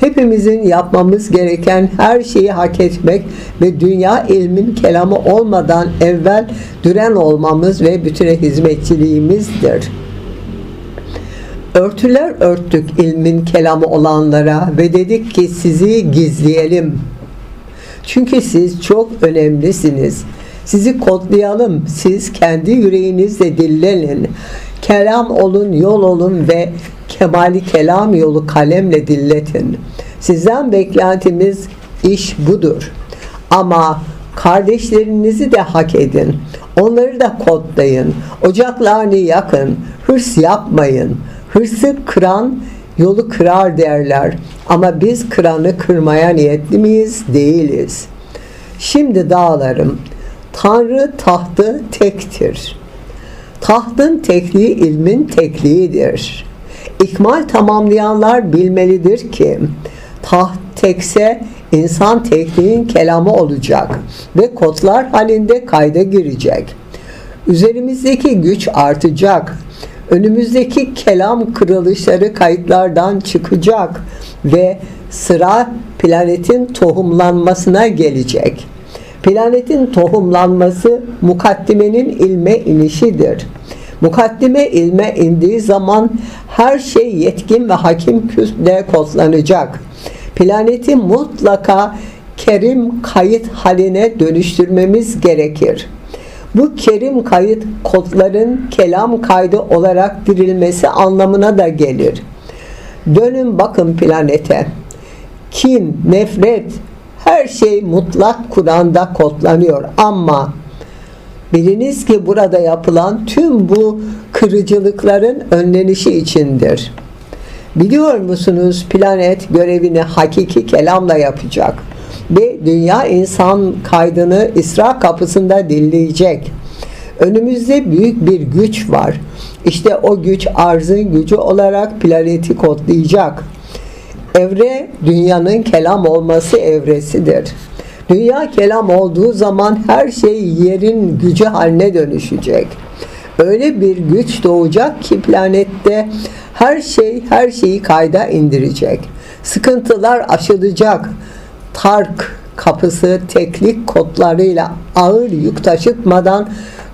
Hepimizin yapmamız gereken her şeyi hak etmek ve dünya ilmin kelamı olmadan evvel düren olmamız ve bütüne hizmetçiliğimizdir. Örtüler örttük ilmin kelamı olanlara ve dedik ki sizi gizleyelim. Çünkü siz çok önemlisiniz. Sizi kodlayalım. Siz kendi yüreğinizle dillenin. Kelam olun, yol olun ve kemali kelam yolu kalemle dilletin. Sizden beklentimiz iş budur. Ama kardeşlerinizi de hak edin. Onları da kodlayın. Ocaklarını yakın. Hırs yapmayın. Hırsı kıran yolu kırar derler. Ama biz kıranı kırmaya niyetli miyiz? Değiliz. Şimdi dağlarım. Tanrı tahtı tektir. Tahtın tekliği ilmin tekliğidir. İkmal tamamlayanlar bilmelidir ki taht tekse insan tekliğin kelamı olacak ve kodlar halinde kayda girecek. Üzerimizdeki güç artacak. Önümüzdeki kelam kırılışları kayıtlardan çıkacak ve sıra planetin tohumlanmasına gelecek. Planetin tohumlanması mukaddimenin ilme inişidir. Mukaddime ilme indiği zaman her şey yetkin ve hakim kütle kodlanacak. Planeti mutlaka kerim kayıt haline dönüştürmemiz gerekir. Bu kerim kayıt kodların kelam kaydı olarak dirilmesi anlamına da gelir. Dönün bakın planete. Kin, nefret, her şey mutlak Kur'an'da kodlanıyor ama biliniz ki burada yapılan tüm bu kırıcılıkların önlenişi içindir. Biliyor musunuz planet görevini hakiki kelamla yapacak ve dünya insan kaydını İsra kapısında dinleyecek. Önümüzde büyük bir güç var. İşte o güç arzın gücü olarak planeti kodlayacak. Evre dünyanın kelam olması evresidir. Dünya kelam olduğu zaman her şey yerin gücü haline dönüşecek. Öyle bir güç doğacak ki planette her şey her şeyi kayda indirecek. Sıkıntılar aşılacak. Tark kapısı teklik kodlarıyla ağır yük taşıtmadan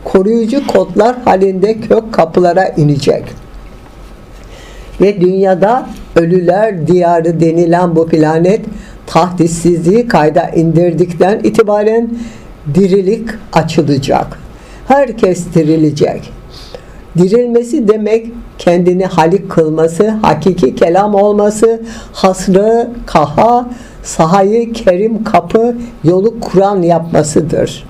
koruyucu kodlar halinde kök kapılara inecek. Ve dünyada ölüler diyarı denilen bu planet tahdissizliği kayda indirdikten itibaren dirilik açılacak. Herkes dirilecek. Dirilmesi demek kendini halik kılması, hakiki kelam olması, hasrı, kaha, sahayı kerim kapı, yolu Kur'an yapmasıdır.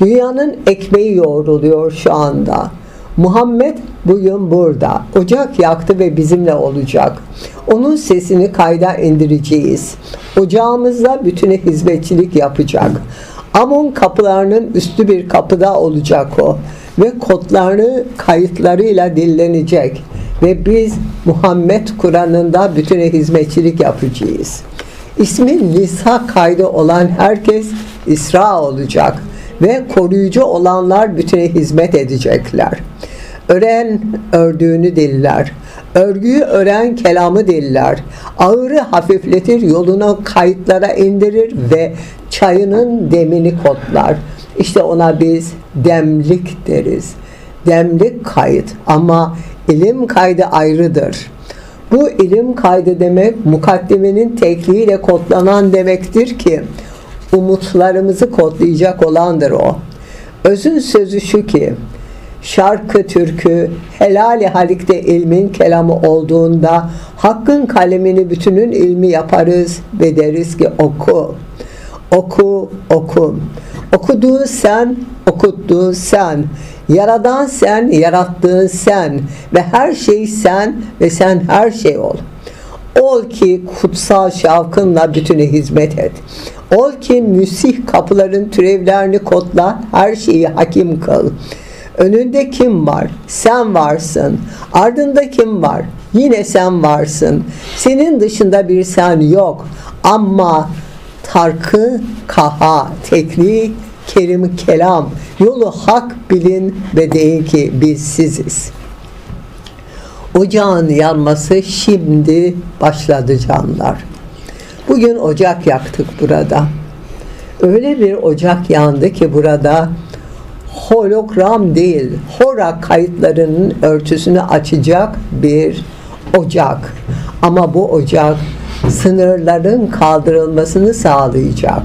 Dünyanın ekmeği yoğruluyor şu anda. Muhammed bugün burada. Ocak yaktı ve bizimle olacak. Onun sesini kayda indireceğiz. Ocağımızda bütüne hizmetçilik yapacak. Amon kapılarının üstü bir kapıda olacak o ve kodlarını kayıtlarıyla dillenecek ve biz Muhammed Kur'an'ında bütüne hizmetçilik yapacağız. İsmi Nisa kaydı olan herkes İsra olacak ve koruyucu olanlar bütüne hizmet edecekler. Ören ördüğünü diller. Örgüyü ören kelamı diller. Ağırı hafifletir, yolunu kayıtlara indirir ve çayının demini kodlar. İşte ona biz demlik deriz. Demlik kayıt ama ilim kaydı ayrıdır. Bu ilim kaydı demek mukaddimenin tekliğiyle kodlanan demektir ki umutlarımızı kodlayacak olandır o. Özün sözü şu ki şarkı türkü helali halikte ilmin kelamı olduğunda hakkın kalemini bütünün ilmi yaparız ve deriz ki oku oku oku. Okuduğun sen okuttuğun sen. Yaradan sen yarattığın sen. Ve her şey sen ve sen her şey ol. Ol ki kutsal şavkınla bütüne hizmet et. Ol ki müsih kapıların türevlerini kodla her şeyi hakim kıl Önünde kim var? Sen varsın. Ardında kim var? Yine sen varsın. Senin dışında bir sen yok. Ama tarkı kaha, tekli, kerim kelam, yolu hak bilin ve deyin ki biz siziz. Ocağın yanması şimdi başladı canlar. Bugün ocak yaktık burada. Öyle bir ocak yandı ki burada hologram değil, hora kayıtlarının örtüsünü açacak bir ocak. Ama bu ocak sınırların kaldırılmasını sağlayacak.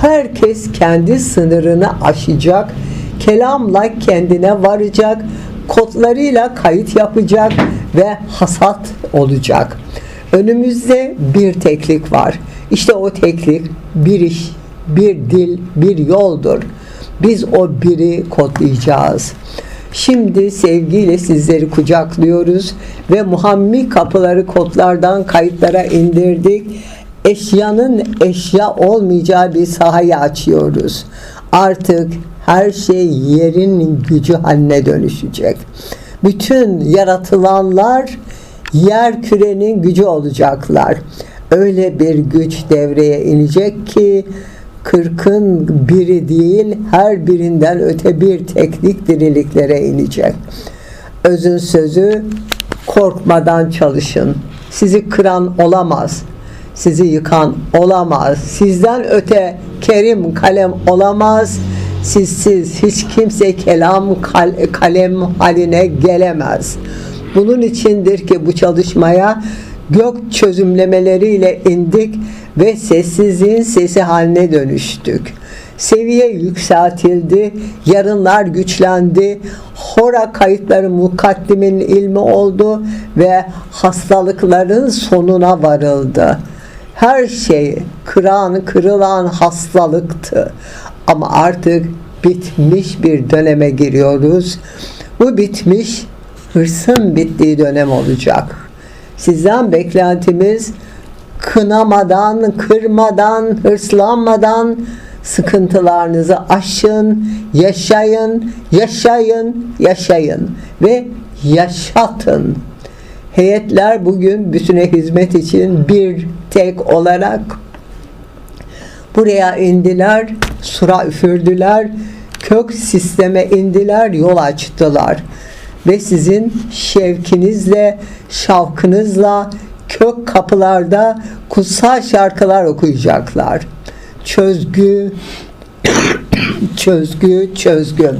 Herkes kendi sınırını aşacak, kelamla kendine varacak, kodlarıyla kayıt yapacak ve hasat olacak. Önümüzde bir teklik var. İşte o teklik bir iş, bir dil, bir yoldur. Biz o biri kodlayacağız. Şimdi sevgiyle sizleri kucaklıyoruz ve Muhammi kapıları kodlardan kayıtlara indirdik. Eşyanın eşya olmayacağı bir sahayı açıyoruz. Artık her şey yerin gücü haline dönüşecek. Bütün yaratılanlar yer kürenin gücü olacaklar. Öyle bir güç devreye inecek ki kırkın biri değil her birinden öte bir teknik diriliklere inecek. Özün sözü korkmadan çalışın. Sizi kıran olamaz. Sizi yıkan olamaz. Sizden öte kerim kalem olamaz. Sizsiz hiç kimse kelam kal- kalem haline gelemez. Bunun içindir ki bu çalışmaya gök çözümlemeleriyle indik ve sessizliğin sesi haline dönüştük. Seviye yükseltildi, yarınlar güçlendi, hora kayıtları mukaddimin ilmi oldu ve hastalıkların sonuna varıldı. Her şey kıran kırılan hastalıktı. Ama artık bitmiş bir döneme giriyoruz. Bu bitmiş hırsın bittiği dönem olacak. Sizden beklentimiz kınamadan, kırmadan, hırslanmadan sıkıntılarınızı aşın, yaşayın, yaşayın, yaşayın ve yaşatın. Heyetler bugün bütüne hizmet için bir tek olarak buraya indiler, sura üfürdüler, kök sisteme indiler, yol açtılar. Ve sizin şevkinizle, şavkınızla kök kapılarda kutsal şarkılar okuyacaklar. Çözgü, çözgü, çözgü.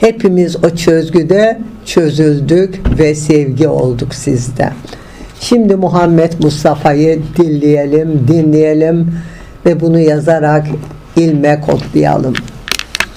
Hepimiz o çözgüde çözüldük ve sevgi olduk sizde. Şimdi Muhammed Mustafa'yı dinleyelim, dinleyelim ve bunu yazarak ilme kodlayalım.